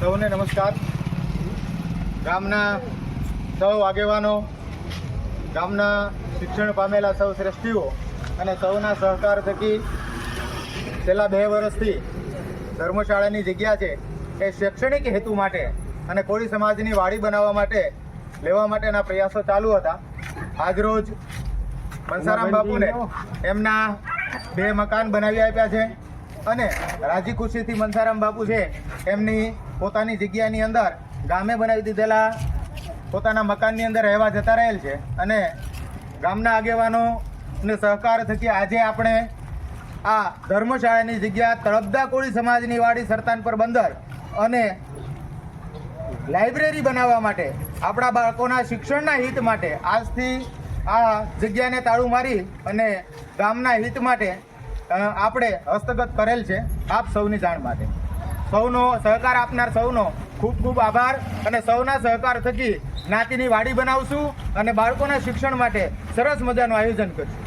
સૌને નમસ્કાર. ગામના સૌ આગેવાનો ગામના શિક્ષણ પામેલા સૌ શ્રેષ્ઠીઓ અને સૌના સહકાર થકી છેલ્લા બે વર્ષથી ધર્મશાળાની જગ્યા છે એ શૈક્ષણિક હેતુ માટે અને કોળી સમાજની વાડી બનાવવા માટે લેવા માટેના પ્રયાસો ચાલુ હતા. આજરોજ મનસારામ બાપુને એમના બે મકાન બનાવી આપ્યા છે અને રાજી ખુશીથી મનસારામ બાપુ છે એમની પોતાની જગ્યાની અંદર ગામે બનાવી દીધેલા પોતાના મકાનની અંદર રહેવા જતા રહેલ છે. અને ગામના આગેવાનો ને સહકાર થકી આજે આપણે આ ધર્મશાળાની જગ્યા તળપદા કોળી સમાજની વાડી સરતાનપર બંદર અને લાઇબ્રેરી બનાવવા માટે, આપણા બાળકોના શિક્ષણના હિત માટે, આજથી આ જગ્યાને તાળું મારી અને ગામના હિત માટે આપણે હસ્તગત કરેલ છે. આપ સૌની જાણ માટે. સૌનો સહકાર આપનાર સૌનો ખૂબ ખૂબ આભાર અને સૌના સહકાર થકી જ્ઞાતિની વાડી બનાવશું અને બાળકોના શિક્ષણ માટે સરસ મજાનું આયોજન કરશું.